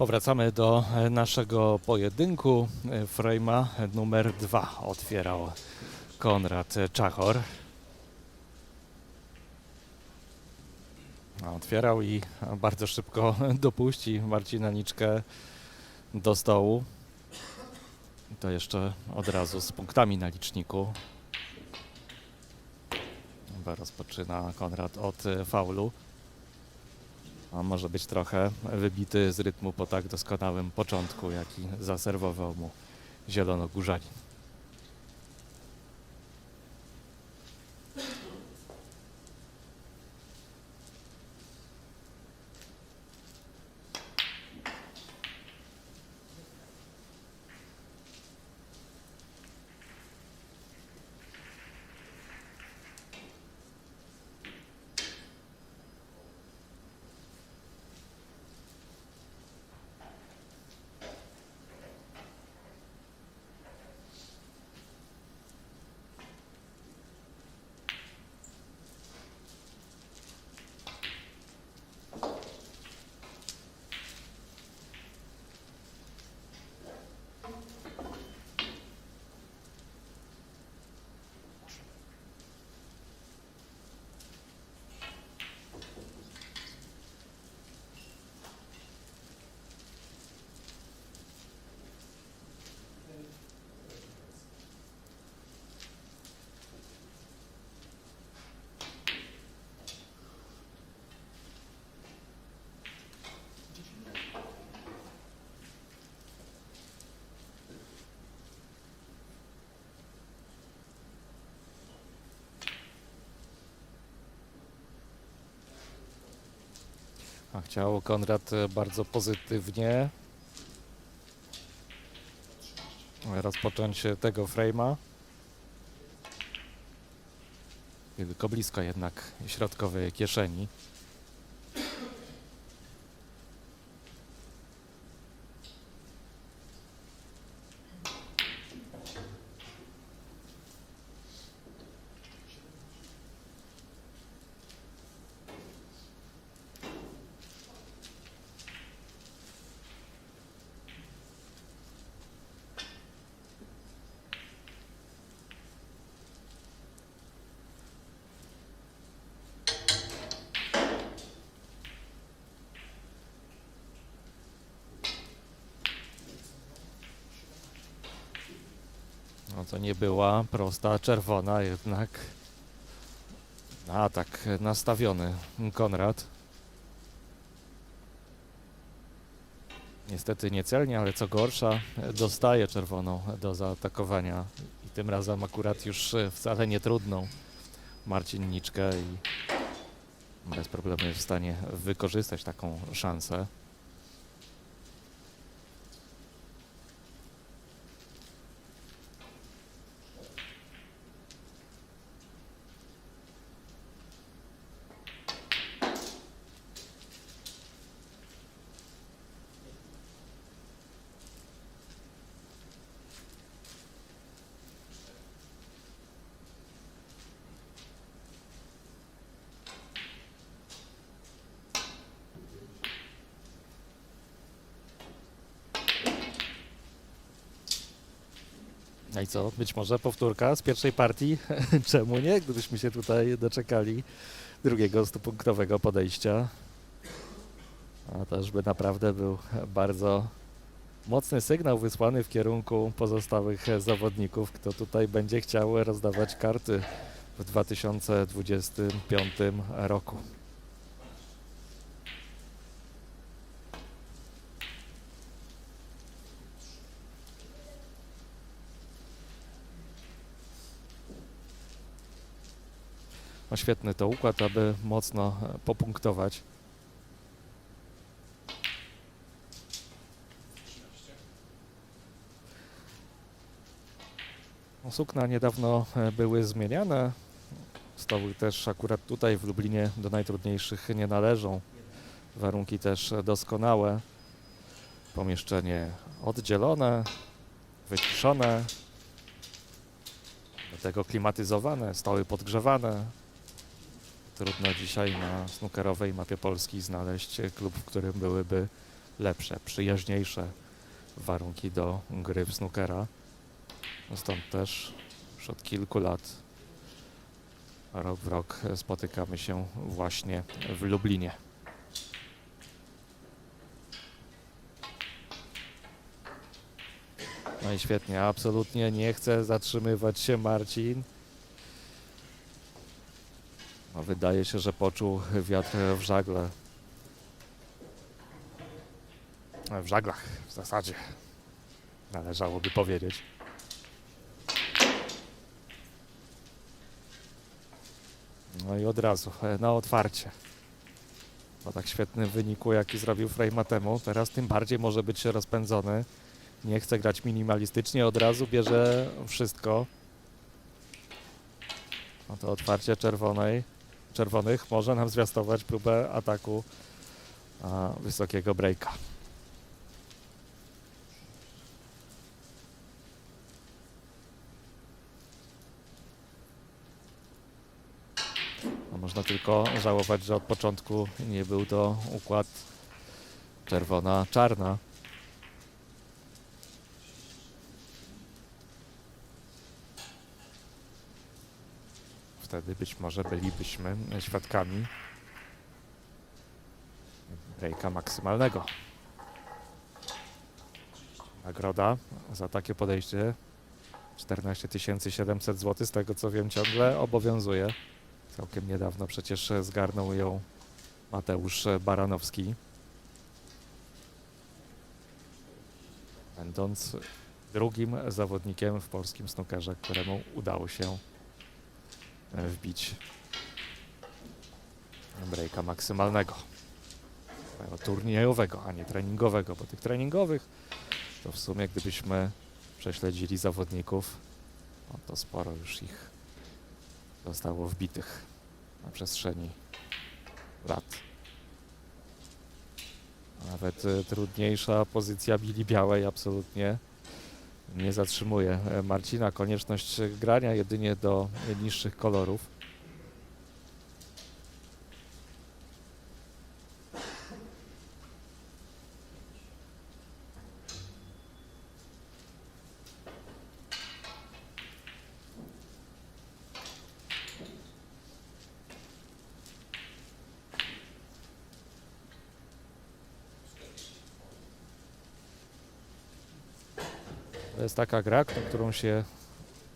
Powracamy do e, naszego pojedynku. E, Frejma numer dwa otwierał Konrad Czachor. Otwierał i bardzo szybko dopuści Marcina Niczkę do stołu. To jeszcze od razu z punktami na liczniku. Rozpoczyna Konrad od e, faulu. A może być trochę wybity z rytmu po tak doskonałym początku, jaki zaserwował mu Zielonogórzanin. A chciał Konrad e, bardzo pozytywnie rozpocząć e, tego frame'a. Tylko blisko jednak środkowej kieszeni. No to nie była prosta czerwona, jednak na atak nastawiony Konrad. Niestety niecelnie, ale co gorsza, dostaje czerwoną do zaatakowania. I tym razem akurat już wcale nie trudną. Marcin Niczkę i bez problemu jest w stanie wykorzystać taką szansę. No i co? Być może powtórka z pierwszej partii? Czemu nie? Gdybyśmy się tutaj doczekali drugiego stupunktowego podejścia. A też by naprawdę był bardzo mocny sygnał wysłany w kierunku pozostałych zawodników, kto tutaj będzie chciał rozdawać karty w 2025 roku. No świetny to układ, aby mocno e, popunktować. No, Sukna niedawno e, były zmieniane. Stoły też akurat tutaj w Lublinie do najtrudniejszych nie należą. Warunki też doskonałe. Pomieszczenie oddzielone, wyciszone. Do tego klimatyzowane, stoły podgrzewane. Trudno dzisiaj na snookerowej mapie Polski znaleźć klub, w którym byłyby lepsze, przyjaźniejsze warunki do gry w snookera. Stąd też już od kilku lat, rok w rok spotykamy się właśnie w Lublinie. No i świetnie, absolutnie nie chce zatrzymywać się Marcin. No, wydaje się, że poczuł wiatr w żagle. W żaglach w zasadzie. Należałoby powiedzieć. No i od razu, e, na otwarcie. Po tak świetnym wyniku, jaki zrobił Frejma temu, teraz tym bardziej może być rozpędzony. Nie chce grać minimalistycznie, od razu bierze wszystko. No to otwarcie czerwonej, czerwonych może nam zwiastować próbę ataku a, wysokiego breaka. No, można tylko żałować, że od początku nie był to układ czerwona-czarna. Wtedy być może bylibyśmy świadkami breaka maksymalnego. Nagroda za takie podejście 14 700 zł, z tego co wiem ciągle obowiązuje. Całkiem niedawno przecież zgarnął ją Mateusz Baranowski. Będąc drugim zawodnikiem w polskim snookerze, któremu udało się wbić breaka maksymalnego. Turniejowego, a nie treningowego, bo tych treningowych to w sumie gdybyśmy prześledzili zawodników, no to sporo już ich zostało wbitych na przestrzeni lat. Nawet e, trudniejsza pozycja Bili Białej absolutnie nie zatrzymuje e, Marcina. Konieczność grania jedynie do niższych kolorów. Taka gra, k- którą się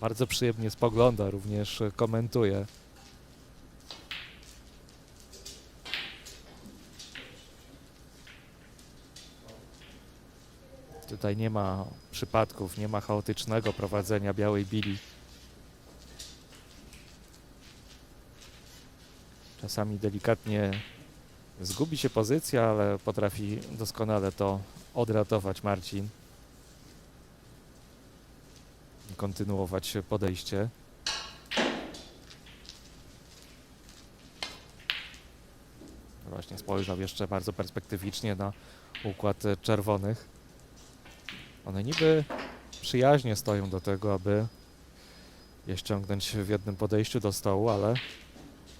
bardzo przyjemnie spogląda, również komentuje. Tutaj nie ma przypadków, nie ma chaotycznego prowadzenia białej bili. Czasami delikatnie zgubi się pozycja, ale potrafi doskonale to odratować Marcin. Kontynuować podejście. Właśnie spojrzał jeszcze bardzo perspektywicznie na układ czerwonych. One niby przyjaźnie stoją do tego, aby je ściągnąć w jednym podejściu do stołu, ale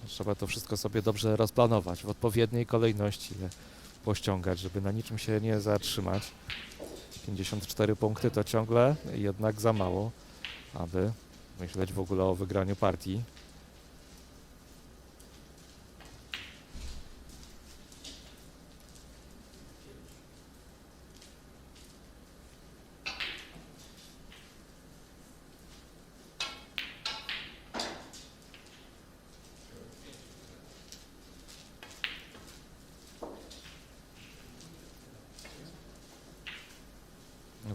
trzeba to wszystko sobie dobrze rozplanować, w odpowiedniej kolejności je pościągać, żeby na niczym się nie zatrzymać. 54 punkty to ciągle jednak za mało, aby myśleć w ogóle o wygraniu partii.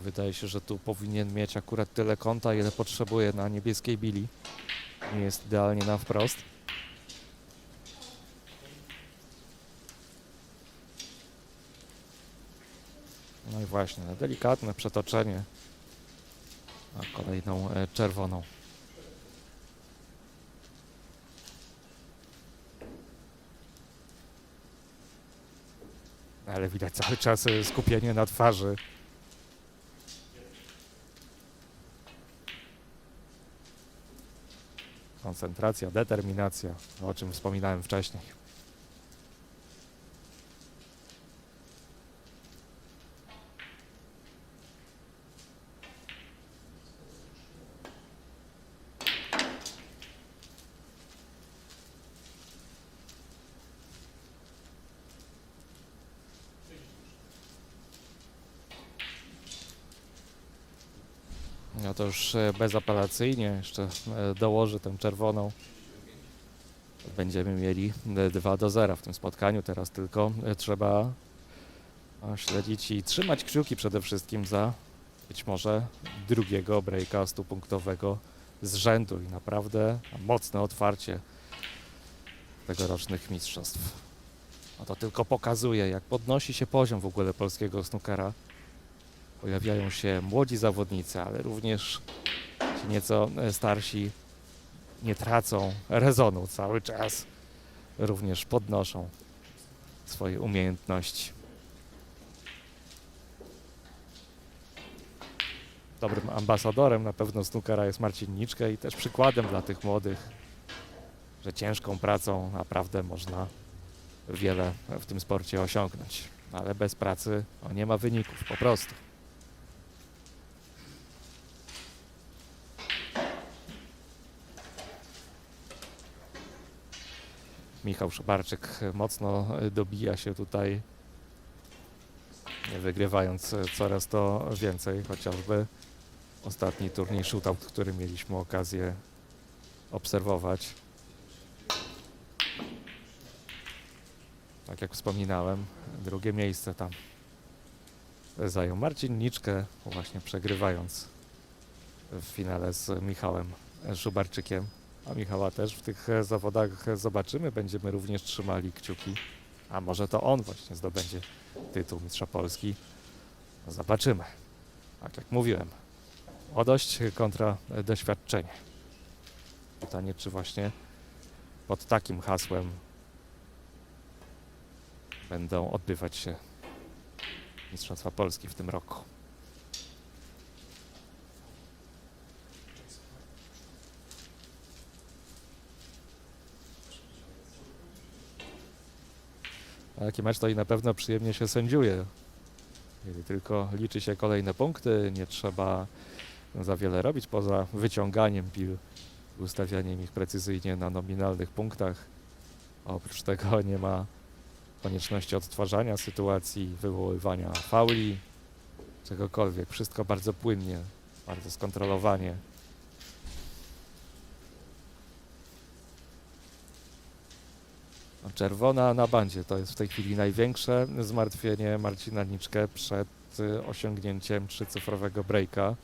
Wydaje się, że tu powinien mieć akurat tyle konta, ile potrzebuje na niebieskiej bili. Nie jest idealnie na wprost. No i właśnie, delikatne przetoczenie na kolejną e, czerwoną. Ale widać cały czas e, skupienie na twarzy. Koncentracja, determinacja, o czym wspominałem wcześniej. No to już e, bezapelacyjnie jeszcze e, dołoży tę czerwoną. Będziemy mieli e, 2 do 0 w tym spotkaniu. Teraz tylko e, trzeba śledzić i trzymać kciuki przede wszystkim za być może drugiego breaka 100-punktowego z rzędu i naprawdę mocne otwarcie tegorocznych mistrzostw. A to tylko pokazuje, jak podnosi się poziom w ogóle polskiego snookera. Pojawiają się młodzi zawodnicy, ale również ci nieco e, starsi nie tracą rezonu cały czas. Również podnoszą swoje umiejętności. Dobrym ambasadorem na pewno snookera jest Marcin Niczkę i też przykładem dla tych młodych, że ciężką pracą naprawdę można wiele w tym sporcie osiągnąć. Ale bez pracy no, nie ma wyników, po prostu. Michał Szobarczyk mocno dobija się tutaj, wygrywając coraz to więcej, chociażby ostatni turniej shootout, który mieliśmy okazję obserwować. Tak jak wspominałem, drugie miejsce tam zajął Marcin Niczkę, właśnie przegrywając w finale z Michałem Szubarczykiem. A Michała też w tych e, zawodach zobaczymy. Będziemy również trzymali kciuki. A może to on właśnie zdobędzie tytuł Mistrza Polski. No zobaczymy. Tak jak mówiłem, młodość kontra e, doświadczenie. Pytanie, czy właśnie pod takim hasłem będą odbywać się Mistrzostwa Polski w tym roku. Taki mecz to i na pewno przyjemnie się sędziuje. Kiedy tylko liczy się kolejne punkty, nie trzeba za wiele robić poza wyciąganiem pil, ustawianiem ich precyzyjnie na nominalnych punktach. Oprócz tego nie ma konieczności odtwarzania sytuacji, wywoływania fauli, czegokolwiek. Wszystko bardzo płynnie, bardzo skontrolowanie. Czerwona na bandzie to jest w tej chwili największe zmartwienie Marcina Niczkę przed y, osiągnięciem trzycyfrowego breaka.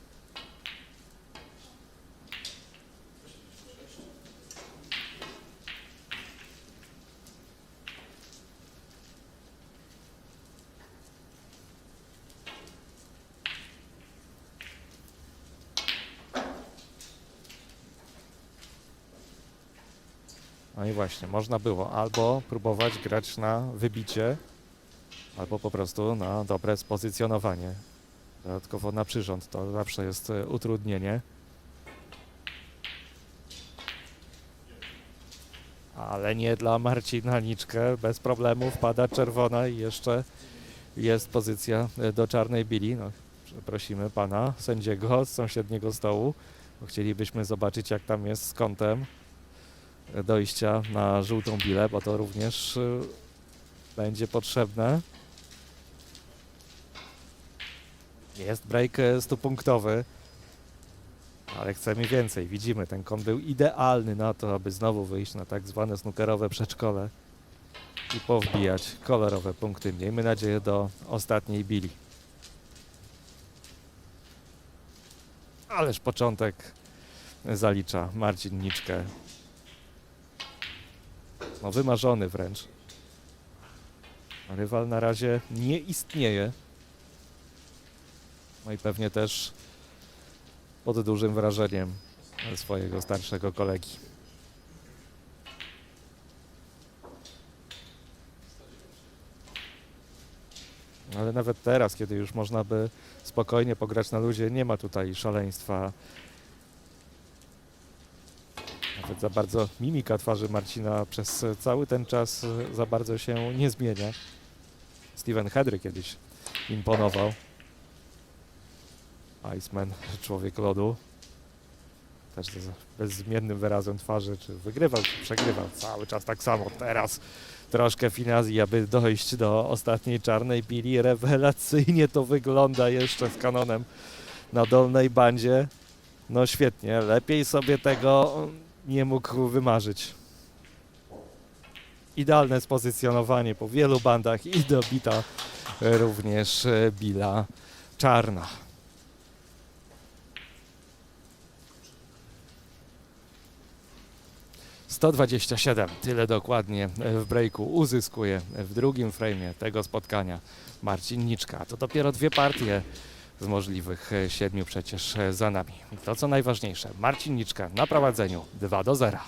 Właśnie, można było albo próbować grać na wybicie, albo po prostu na dobre spozycjonowanie. Dodatkowo na przyrząd to zawsze jest e, utrudnienie. Ale nie dla Marcina Niczkę. Bez problemu wpada czerwona i jeszcze jest pozycja e, do czarnej bili. No, pana sędziego z sąsiedniego stołu, chcielibyśmy zobaczyć jak tam jest z kątem dojścia na żółtą bilę, bo to również y, będzie potrzebne. Jest break 100-punktowy, ale chcemy więcej. Widzimy, ten kąt był idealny na to, aby znowu wyjść na tak zwane snookerowe przedszkole i powbijać kolorowe punkty. Miejmy nadzieję do ostatniej bili. Ależ początek zalicza Marcin Niczkę no wymarzony wręcz. Rywal na razie nie istnieje. No i pewnie też pod dużym wrażeniem swojego starszego kolegi. Ale nawet teraz, kiedy już można by spokojnie pograć na ludzie, nie ma tutaj szaleństwa. Nawet za bardzo mimika twarzy Marcina przez cały ten czas za bardzo się nie zmienia. Steven Hedry kiedyś imponował. Iceman, człowiek lodu. Też z bezzmiennym wyrazem twarzy, czy wygrywał, czy przegrywał. Cały czas tak samo. Teraz troszkę finazji, aby dojść do ostatniej czarnej pili. Rewelacyjnie to wygląda jeszcze z kanonem na dolnej bandzie. No świetnie, lepiej sobie tego nie mógł wymarzyć. Idealne spozycjonowanie po wielu bandach i dobita również e, Billa Czarna. Sto dwadzieścia siedem, tyle dokładnie w breaku uzyskuje w drugim frame'ie tego spotkania Marcin Niczka. To dopiero dwie partie z możliwych e, siedmiu przecież e, za nami. To co najważniejsze, Marcin Niczka na prowadzeniu 2 do 0.